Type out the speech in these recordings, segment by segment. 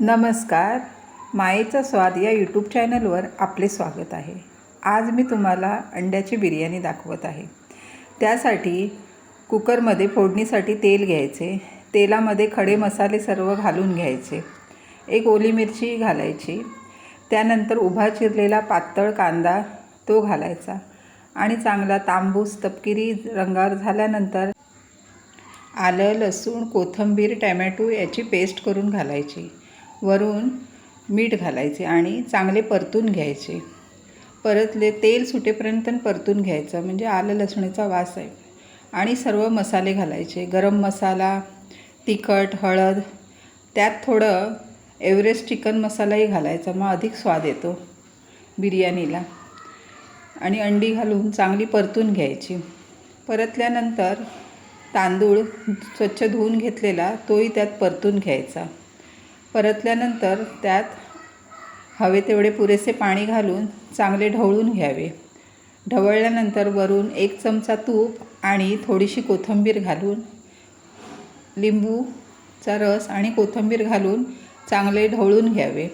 नमस्कार. मायेचा स्वाद या यूट्यूब चॅनलवर आपले स्वागत आहे. आज मी तुम्हाला अंड्याची बिर्याणी दाखवत आहे. त्यासाठी कुकरमध्ये फोडणीसाठी तेल घ्यायचे. तेलामध्ये खडे मसाले सर्व घालून घ्यायचे. एक ओली मिरची घालायची. त्यानंतर उभा चिरलेला पातळ कांदा तो घालायचा. आणि चांगला तांबूस तपकिरी रंगावर झाल्यानंतर आलं लसूण कोथिंबीर टॅमॅटो याची पेस्ट करून घालायची. वरून मीठ घालायचे आणि चांगले परतून घ्यायचे. परतले तेल सुटेपर्यंत परतून घ्यायचं म्हणजे आलं लसणीचा वास आहे. आणि सर्व मसाले घालायचे गरम मसाला तिखट हळद त्यात थोडं एव्हरेस्ट चिकन मसालाही घालायचा मग अधिक स्वाद येतो बिर्याणीला. आणि अंडी घालून चांगली परतून घ्यायची. परतल्यानंतर तांदूळ स्वच्छ धुवून घेतलेला तोही त्यात परतून घ्यायचा. परतल्यानंतर त्यात हवे तेवढे पुरेसे पाणी घालून चांगले ढवळून घ्यावे. ढवळल्यानंतर वरून एक चमचा तूप आणि थोडीशी कोथिंबीर घालून लिंबूचा रस आणि कोथिंबीर घालून चांगले ढवळून घ्यावे.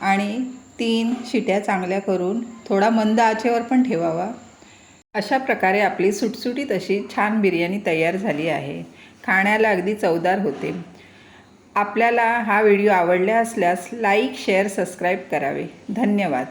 आणि तीन शिट्या चांगल्या करून थोडा मंद आचेवर पण ठेवावा. अशा प्रकारे आपली सुटसुटीत अशी छान बिर्याणी तयार झाली आहे. खाण्याला अगदी चवदार होते. आपल्याला हा व्हिडिओ आवडला असल्यास लाईक शेअर सबस्क्राईब करावे. धन्यवाद.